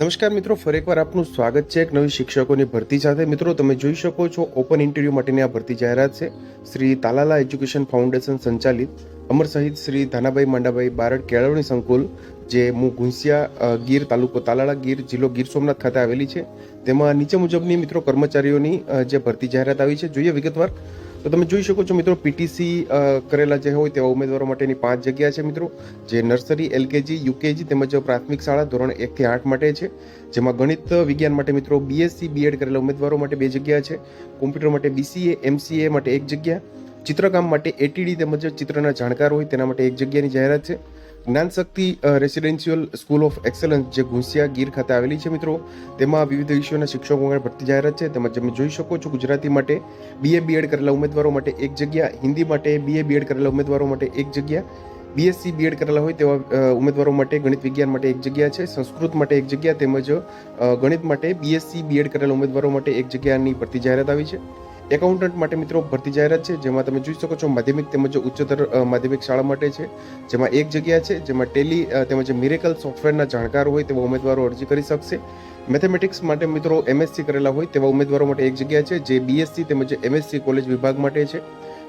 નમસ્કાર મિત્રો, ફરી એકવાર આપનું સ્વાગત છે એક નવી શિક્ષકોની ભરતી સાથે. મિત્રો, તમે જોઈ શકો છો, ઓપન ઇન્ટરવ્યૂ માટેની આ ભરતી જાહેરાત છે. શ્રી તાલાલા એજ્યુકેશન ફાઉન્ડેશન સંચાલિત. અમર સહિત શ્રી ધાનાભાઈ માંડાભાઈ બારડ કેળવણી સંકુલ, જે મુ ઘુંસિયા ગીર તાલુકો તાલાળા ગીર, જિલ્લો ગીર સોમનાથ ખાતે આવેલી છે. તેમાં નીચે મુજબની મિત્રો કર્મચારીઓની જે ભરતી જાહેરાત આવી છે. જોઈએ વિગતવાર તો તમે જોઈ શકો છો મિત્રો પીટીસી કરેલા જે હોય તેવા ઉમેદવારો માટેની પાંચ જગ્યા છે મિત્રો. જે નર્સરી એલકેજી યુકેજી તેમજ પ્રાથમિક શાળા ધોરણ એકથી આઠ માટે છે. જેમાં ગણિત, વિજ્ઞાન માટે મિત્રો બીએસસી બીએડ કરેલા ઉમેદવારો માટે બે જગ્યા છે. કોમ્પ્યુટર માટે બીસીએ એમસીએ માટે એક જગ્યા. ચિત્રકામ માટે એટીડી તેમજ ચિત્રના જાણકાર હોય તેના માટે એક જગ્યાની જાહેરાત છે. Gyan Shakti residential school of excellence જે ગુંસિયા ગીર ખાતે આવેલી છે મિત્રો, તેમાં વિવિધ વિષયોના શિક્ષકો માટે ભરતી જાહેરાત છે. તેમજ તમે જોઈ શકો છો ગુજરાતી માટે બીએ બીએડ કરેલા ઉમેદવારો માટે એક જગ્યા, હિન્દી માટે બીએ બીએડ કરેલા ઉમેદવારો માટે એક જગ્યા બીએસસી બીએડ કરેલા હોય તેવા ઉમેદવારો માટે ગણિત વિજ્ઞાન માટે એક જગ્યા છે. સંસ્કૃત માટે એક જગ્યા તેમજ ગણિત માટે બીએસસી બીએડ કરેલા ઉમેદવારો માટે એક જગ્યાની ભરતી જાહેરાત આવી છે. એકાઉન્ટન્ટ માટે મિત્રો ભરતી જાહેરાત છે, જેમાં તમે જોઈ શકો છો માધ્યમિક તેમજ ઉચ્ચતર માધ્યમિક શાળા માટે છે, જેમાં એક જગ્યા છે, જેમાં ટેલી તેમજ મિરેકલ સોફ્ટવેરના જાણકાર હોય તેવા ઉમેદવારો અરજી કરી શકશે. મેથેમેટિક્સ માટે મિત્રો એમએસસી કરેલા હોય તેવા ઉમેદવારો માટે એક જગ્યા છે, જે બીએસસી તેમજ એમએસસી કોલેજ વિભાગ માટે છે.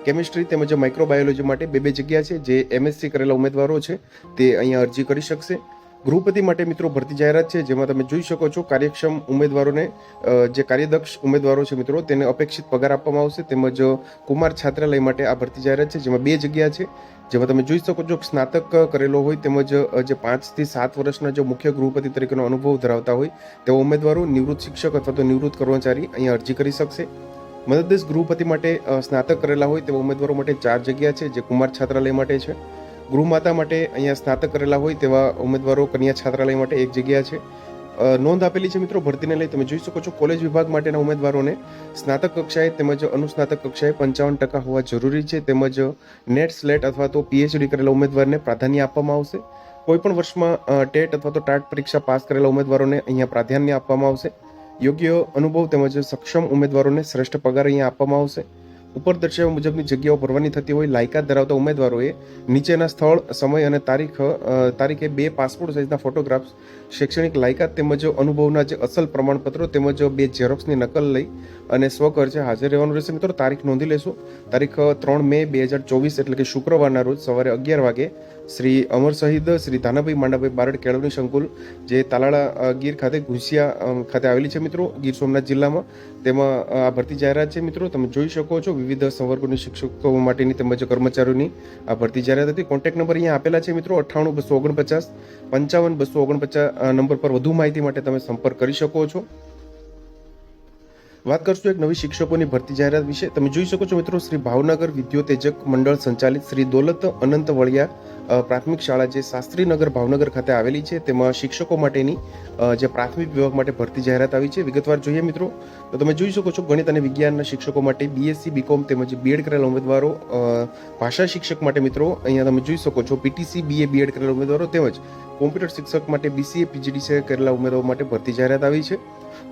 કેમિસ્ટ્રી તેમજ માઇક્રોબાયોલોજી માટે બે બે જગ્યા છે, જે એમએસસી કરેલા ઉમેદવારો છે, તે અહીંયા અરજી કરી શકશે. ગૃહપતિ માટે મિત્રો ભરતી જાહેરાત છે, જેમાં તમે જોઈ શકો છો કાર્યક્ષમ ઉમેદવારોને જે કાર્યદક્ષ ઉમેદવારો છે મિત્રો, તેને અપેક્ષિત પગાર આપવામાં આવશે. તેમજ કુમાર છાત્રાલય માટે આ ભરતી જાહેરાત છે, જેમાં બે જગ્યા છે. જેમાં તમે જોઈ શકો છો સ્નાતક કરેલો હોય, તેમજ જે પાંચથી સાત વર્ષના જો મુખ્ય ગૃહપતિ તરીકેનો અનુભવ ધરાવતા હોય તેવા ઉમેદવારો નિવૃત્ત શિક્ષક અથવા તો નિવૃત્ત કર્મચારી અહીંયા અરજી કરી શકશે. મદદનીશ ગૃહપતિ માટે સ્નાતક કરેલા હોય તેવા ઉમેદવારો માટે ચાર જગ્યા છે, જે કુમાર છાત્રાલય માટે છે. ગૃહમાતા માટે અહીંયા સ્નાતક કરેલા હોય તેવા ઉમેદવારો કન્યા છાત્રાલય માટે એક જગ્યા છે. નોંધ આપેલી છે મિત્રો, ભરતીને લઈ તમે જોઈ શકો છો, કોલેજ વિભાગ માટેના ઉમેદવારોને સ્નાતક કક્ષાએ તેમજ અનુસ્નાતક કક્ષાએ પંચાવન ટકા હોવા જરૂરી છે. તેમજ નેટ સ્લેટ અથવા તો પીએચડી કરેલા ઉમેદવારને પ્રાધાન્ય આપવામાં આવશે. કોઈપણ વર્ષમાં ટેટ અથવા તો ટાટ પરીક્ષા પાસ કરેલા ઉમેદવારોને અહીંયા પ્રાધાન્ય આપવામાં આવશે. યોગ્ય અનુભવ તેમજ સક્ષમ ઉમેદવારોને શ્રેષ્ઠ પગાર અહીંયા આપવામાં આવશે. ઉપર દર્શાવ્યા મુજબની જગ્યાઓ ભરવાની થતી હોય, લાયકાત ધરાવતા ઉમેદવારોએ નીચેના સ્થળ, સમય અને તારીખ તારીખે બે પાસપોર્ટ સાઇઝના ફોટોગ્રાફ્સ, શૈક્ષણિક લાયકાત તેમજ અનુભવના જે અસલ પ્રમાણપત્રો તેમજ બે ઝેરોક્સની નકલ લઈ અને સ્વખર્ચે હાજર રહેવાનું રહેશે. મિત્રો, તારીખ નોંધી લેશો. તારીખ ત્રણ મે બે હજાર ચોવીસ એટલે કે શુક્રવારના રોજ સવારે અગિયાર વાગે શ્રી અમર શહીદ શ્રી ધાનાભાઈ માંડાભાઈ બારડ કેળવણી સંકુલ, જે તાલાળા ગીર ખાતે ઘુસિયા ખાતે આવેલી છે મિત્રો. ગીર સોમનાથ જિલ્લામાં તેમાં આ ભરતી જાહેરાત છે મિત્રો. તમે જોઈ શકો છો વિવિધ સંવર્ગોની શિક્ષકો માટેની તેમજ કર્મચારીઓની આ ભરતી જાહેરાત હતી. કોન્ટેક્ટ નંબર અહીંયા આપેલા છે મિત્રો, અઠ્ઠાણું બસો ઓગણપચાસ, પંચાવન બસો ઓગણપચાસ નંબર પર વધુ માહિતી માટે તમે સંપર્ક કરી શકો છો. વાત કરશું એક નવી શિક્ષકોની ભરતી જાહેરાત વિશે. તમે જોઈ શકો છો મિત્રો, શ્રી ભાવનગર વિદ્યોતેજક મંડળ સંચાલિત શ્રી દોલત અનંત વળિયા પ્રાથમિક શાળા જે શાસ્ત્રીનગર ભાવનગર ખાતે આવેલી છે, તેમાં શિક્ષકો માટેની જે પ્રાથમિક વિભાગ માટે ભરતી જાહેરાત આવી છે. વિગતવાર જોઈએ મિત્રો, તો તમે જોઈ શકો છો ગણિત અને વિજ્ઞાનના શિક્ષકો માટે બીએસસી બીકોમ તેમજ બીએડ કરેલા ઉમેદવારો ભાષા શિક્ષક માટે મિત્રો, અહીંયા તમે જોઈ શકો છો પીટીસી બીએ બીએડ કરેલા ઉમેદવારો તેમજ કોમ્પ્યુટર શિક્ષક માટે બીસીએ પીજીડીસી કરેલા ઉમેદવારો માટે ભરતી જાહેરાત આવી છે.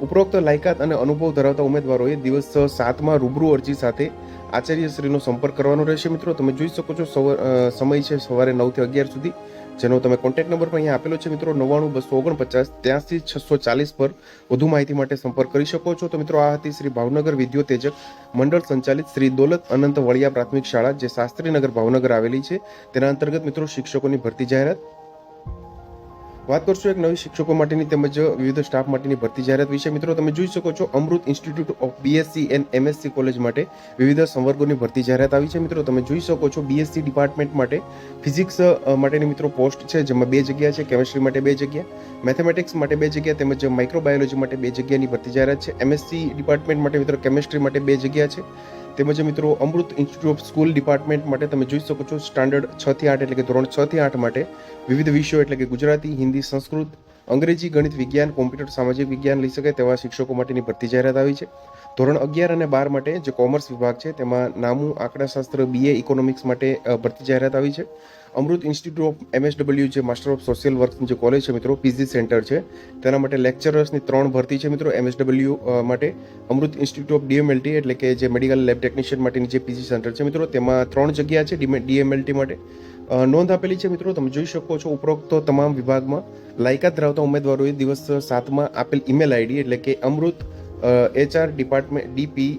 ઉપરોક્ત લાયકાત અને અનુભવ ધરાવતા ઉમેદવારોએ દિવસ સાતમાં રૂબરૂ અરજી સાથે આચાર્યશ્રીનો સંપર્ક કરવાનો રહેશે. મિત્રો, તમે જોઈ શકો છો સમય છે સવારે નવથી અગિયાર સુધી, જેનો તમે કોન્ટેક્ટ નંબર પણ અહીંયા આપેલો છે. મિત્રો, નવ્વાણું બસો ઓગણપચાસ ત્યાંથી છસો ચાલીસ પર વધુ માહિતી માટે સંપર્ક કરી શકો છો. તો મિત્રો, આ હતી શ્રી ભાવનગર વિદ્યોતેજક મંડળ સંચાલિત શ્રી દોલત અનંત વળિયા પ્રાથમિક શાળા, જે શાસ્ત્રીનગર ભાવનગર આવેલી છે. તેના અંતર્ગત મિત્રો, શિક્ષકોની ભરતી જાહેરાત વાત કરશું એક નવી શિક્ષકો માટેની તેમજ વિવિધ સ્ટાફ માટેની ભરતી જાહેરાત વિશે. મિત્રો, તમે જોઈ શકો છો Amrut institute of BSc and MSc college માટે વિવિધ સંવર્ગોની ભરતી જાહેરાત આવી છે. મિત્રો, તમે જોઈ શકો છો બીએસસી ડિપાર્ટમેન્ટ માટે ફિઝિક્સ માટેની મિત્રો પોસ્ટ છે, જેમાં બે જગ્યા છે કેમેસ્ટ્રી માટે બે જગ્યા મેથેમેટિક્સ માટે બે જગ્યા તેમજ માઇક્રોબાયોલોજી માટે બે જગ્યાની ભરતી જાહેરાત છે. એમએસસી ડિપાર્ટમેન્ટ માટે મિત્રો કેમેસ્ટ્રી માટે બે જગ્યા છે. તેમજ મિત્રો, Amrut institute of school department માટે તમે જોઈ શકો છો સ્ટાન્ડર્ડ છ થી આઠ એટલે કે ધોરણ છ થી આઠ માટે વિવિધ વિષયો એટલે કે ગુજરાતી, હિન્દી, સંસ્કૃત અંગ્રેજી ગણિત વિજ્ઞાન, કોમ્પ્યુટર સામાજિક વિજ્ઞાન લઈ શકાય તેવા શિક્ષકો માટેની ભરતી જાહેરાત આવી છે. ધોરણ અગિયાર અને બાર માટે જે કોમર્સ વિભાગ છે, તેમાં નામું આંકડાશાસ્ત્ર બીએ ઇકોનોમિક્સ માટે ભરતી જાહેરાત આવી છે. અમૃત ઇન્સ્ટિટ્યૂટ ઓફ એમએસડબલ્યુ જે માસ્ટર ઓફ સોશિયલ વર્કની જે કોલેજ છે મિત્રો પીજી સેન્ટર છે, તેના માટે લેક્ચરર્સની ત્રણ ભરતી છે મિત્રો એમએસડબલ્યુ માટે. અમૃત ઇન્સ્ટિટ્યૂટ ઓફ ડીએમએલટી એટલે કે જે મેડિકલ લેબ ટેકનિશિયન માટેની જે પીજી સેન્ટર છે મિત્રો, તેમાં ત્રણ જગ્યા છે ડીએમએલટી માટે. નોંધ આપેલી છે મિત્રો, તમે જોઈ શકો છો ઉપરોક્ત તમામ વિભાગમાં. લાયકાત ધરાવતા ઉમેદવારોએ દિવસ સાતમાં આપેલ ઈમેલ આઈડી એટલે કે Amrut HR department DP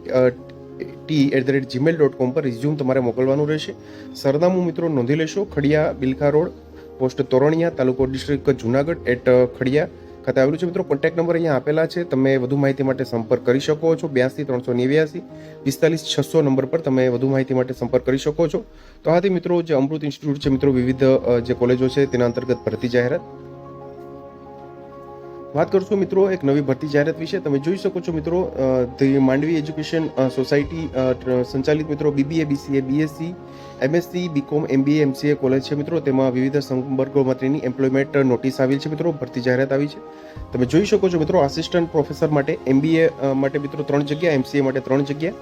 T at the rate Gmail dot com પર રિઝ્યુમ તમારે મોકલવાનું રહેશે. સરનામું મિત્રો નોંધી લેશો, ખડિયા, બિલખા રોડ, પોસ્ટ તોરણિયા, તાલુકો ડિસ્ટ્રિક્ટ જુનાગઢ એટ ખડિયા ખાતે આવેલું છે. મિત્રો કોન્ટેક્ટ નંબર અહીંયા આપેલા છે. તમે વધુ માહિતી માટે સંપર્ક કરી શકો છો. બ્યાસી ત્રણસો નેવ્યાસી, પિસ્તાલીસ છસો નંબર પર તમે વધુ માહિતી માટે સંપર્ક કરી શકો છો. તો આથી મિત્રો, જે અમૃત ઇન્સ્ટિટ્યૂટ છે, મિત્રો, વિવિધ જે કોલેજો છે, તેના અંતર્ગત ભરતી જાહેરાત વાત કરશું મિત્રો એક નવી ભરતી જાહેરાત વિશે. તમે જોઈ શકો છો મિત્રો ધી માંડવી એજ્યુકેશન સોસાયટી સંચાલિત મિત્રો BBA, BCA, BSc, MSc, BCom, MBA, MCA college છે મિત્રો. તેમાં વિવિધ સંવર્ગો માટેની એમ્પ્લોયમેન્ટ નોટિસ આવી છે મિત્રો. ભરતી જાહેરાત આવી છે. તમે જોઈ શકો છો મિત્રો, આસિસ્ટન્ટ પ્રોફેસર માટે એમબીએ માટે મિત્રો ત્રણ જગ્યા, એમસીએ માટે ત્રણ જગ્યા.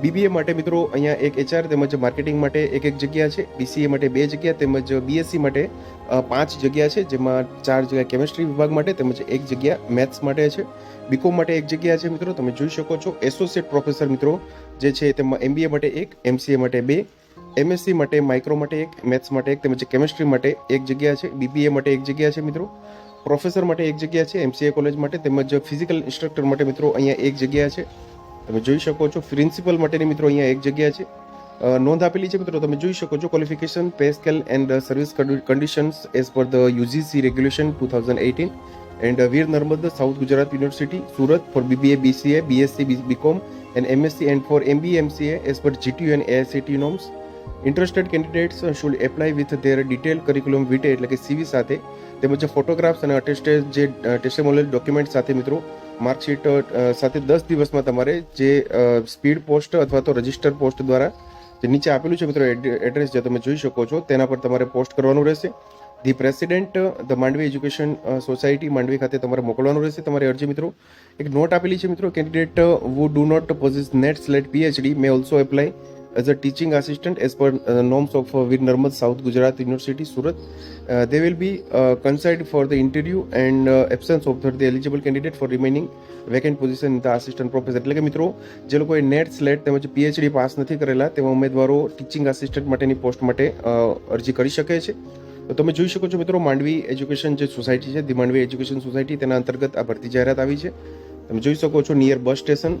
બીબીએ માટે મિત્રો અહીંયા એક એચઆર તેમજ માર્કેટિંગ માટે એક એક જગ્યા છે. બીસીએ માટે બે જગ્યા તેમજ બીએસસી માટે પાંચ જગ્યા છે, જેમાં ચાર જગ્યા કેમેસ્ટ્રી વિભાગ માટે તેમજ એક જગ્યા મેથ્સ માટે છે. બીકોમ માટે એક જગ્યા છે મિત્રો, તમે જોઈ શકો છો. એસોસિએટ પ્રોફેસર મિત્રો જે છે તેમાં એમબીએ માટે એક એમસીએ માટે બે એમએસસી માટે માઇક્રો માટે એક મેથ્સ માટે એક તેમજ કેમેસ્ટ્રી માટે એક જગ્યા છે. બીબીએ માટે એક જગ્યા છે મિત્રો. પ્રોફેસર માટે એક જગ્યા છે. એમસીએ કોલેજ માટે તેમજ ફિઝિકલ ઇન્સ્ટ્રક્ટર માટે મિત્રો અહીંયા એક જગ્યા છે. તમે જોઈ શકો છો પ્રિન્સિપલ માટેની મિત્રો અહીંયા એક જગ્યા છે. નોંધ આપેલી છે મિત્રો, તમે જોઈ શકો છો qualification pay scale and service conditions as per the UGC regulation two thousand eighteen and Veer Narmad South Gujarat university Surat for BBA BCA BSc BCom and MSc and for MBA MCA as per GTU and AICTE norms interested candidates should apply with their detail curriculum vitae એટલે કે સીવી સાથે, તેમજ photographs અને attested જે ટેસ્ટેમોનિયલ document સાથે મિત્રો marksheet સાથે દસ દિવસમાં તમારે જે સ્પીડ પોસ્ટ અથવા તો રજિસ્ટર પોસ્ટ દ્વારા જે નીચે આપેલું છે મિત્રો એડ્રેસ જે તમે જોઈ શકો છો, તેના પર તમારે પોસ્ટ કરવાનું રહેશે. The president, the Mandvi education society Mandvi ખાતે તમારે મોકલવાનું રહેશે. તમારી અરજી મિત્રો, એક નોટ આપેલી છે મિત્રો, candidate who do not possess NET SLET PhD may also apply as a teaching assistant as per norms of Veer Narmad South Gujarat university Surat they will be considered for the interview and absence of the eligible candidate for remaining vacant position in the assistant professor એટલે કે મિત્રો, જે લોકોએ NET SLET તેમજ PhD pass નથી કરેલા, તેવા ઉમેદવારો ટીચિંગ આસિસ્ટન્ટ માટેની પોસ્ટ માટે અરજી કરી શકે છે. તો તમે જોઈ શકો છો મિત્રો, માંડવી એજ્યુકેશન જે સોસાયટી છે, ધી માંડવી એજ્યુકેશન સોસાયટી તેના અંતર્ગત આ ભરતી જાહેરાત આવી છે. તમે જોઈ શકો છો near bus station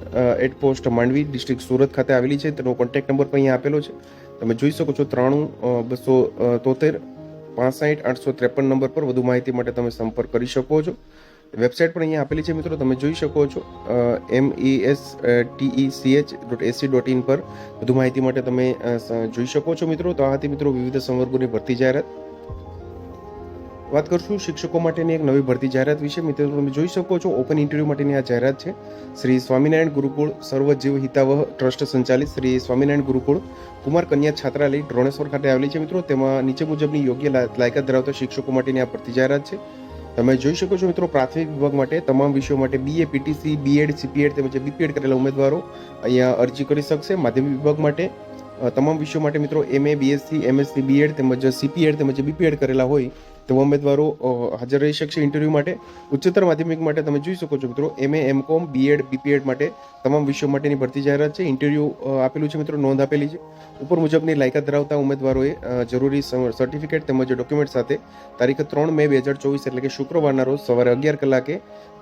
at post Mandvi district Surat ખાતે આવેલી છે. તેનો કોન્ટેક્ટ નંબર પણ અહીંયા આપેલો છે. તમે જોઈ શકો છો ત્રાણું બસો તોતેર, પાસઠ, આઠસો ત્રેપન નંબર પર વધુ માહિતી માટે તમે સંપર્ક કરી શકો છો. વેબસાઇટ પણ અહીંયા આપેલી છે મિત્રો, તમે જોઈ શકો છો M E S TE CH dot AC dot in પર વધુ માહિતી માટે તમે જોઈ શકો છો મિત્રો. તો આ હતી મિત્રો વિવિધ સંવર્ગોની ભરતી જાહેરાત વાત કરશું શિક્ષકો માટેની એક નવી ભરતી જાહેરાત વિશે. મિત્રો, તમે જોઈ શકો છો ઓપન ઇન્ટરવ્યૂ માટેની આ જાહેરાત છે. શ્રી સ્વામિનારાયણ ગુરુકુળ સર્વજીવ હિતાવહ ટ્રસ્ટ સંચાલિત શ્રી સ્વામિનારાયણ ગુરુકુળ કુમાર કન્યા છાત્રાલય, ડ્રોણેશ્વર ખાતે આવેલી છે. મિત્રો, તેમાં નીચે મુજબની યોગ્ય લાયકાત ધરાવતા શિક્ષકો માટેની આ ભરતી જાહેરાત છે. તમે જોઈ શકો છો, મિત્રો, પ્રાથમિક વિભાગ માટે તમામ વિષયો માટે બીએ પીટીસી બીએડ સીપીએડ તેમજ બીપીએડ કરેલા ઉમેદવારો અહીંયા અરજી કરી શકશે. માધ્યમિક વિભાગ માટે તમામ વિષયો માટે, મિત્રો એમએ બીએસસી એમએસસી બીએડ તેમજ સીપીએડ તેમજ બીપીએડ કરેલા હોય તેવા ઉમેદવારો હાજર રહી શકશે ઇન્ટરવ્યૂ માટે. ઉચ્ચતર માધ્યમિક માટે તમે જોઈ શકો છો મિત્રો એમએ એમકોમ બીએડ બીપીએડ માટે તમામ વિષયો માટેની ભરતી જાહેરાત છે. ઇન્ટરવ્યૂ આપેલું છે મિત્રો, નોંધ આપેલી છે. ઉપર મુજબની લાયકાત ધરાવતા ઉમેદવારોએ જરૂરી સર્ટિફિકેટ તેમજ ડોક્યુમેન્ટ સાથે તારીખ ત્રણ મે બે હજાર ચોવીસ એટલે કે શુક્રવારના રોજ સવારે અગિયાર કલાકે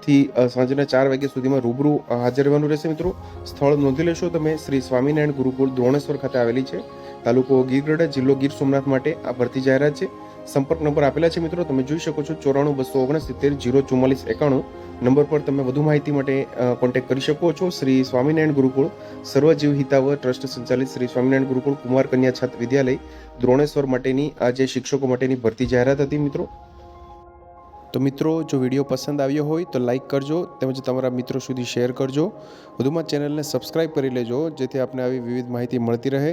થી સાંજના ચાર વાગ્યા સુધીમાં રૂબરૂ હાજર રહેવાનું રહેશે મિત્રો. સ્થળ નોંધી લેશો તમે. શ્રી સ્વામિનારાયણ ગુરુકુળ દ્રોણેશ્વર ખાતે આવેલી છે. તાલુકો ગીરગઢ, જિલ્લો ગીર સોમનાથ માટે આ ભરતી જાહેરાત છે. સંપર્ક નંબર આપેલા છે મિત્રો. તમે જોઈ શકો છો ચોરાણું બસો ઓગણસિત્તેર જીરો ચુમ્માલીસ એકાણું. નંબર પર તમે વધુ માહિતી માટે કોન્ટેક્ટ કરી શકો છો. શ્રી સ્વામિનારાયણ ગુરુકુળ, સર્વજીવ હિતાવ ટ્રસ્ટ સંચાલિત શ્રી સ્વામિનારાયણ ગુરુકુળ, કુમાર કન્યા છાત્ર વિદ્યાલય, દ્રોણેશ્વર માટેની આ જે શિક્ષકો માટેની ભરતી જાહેરાત હતી મિત્રો. તો મિત્રો, જો વીડિયો પસંદ આવ્યો હોય તો લાઇક કરજો, તેમજ તમારા મિત્રો સુધી શેર કરજો. વધુમાં ચેનલને સબસ્ક્રાઈબ કરી લેજો, જેથી આપને આવી વિવિધ માહિતી મળતી રહે.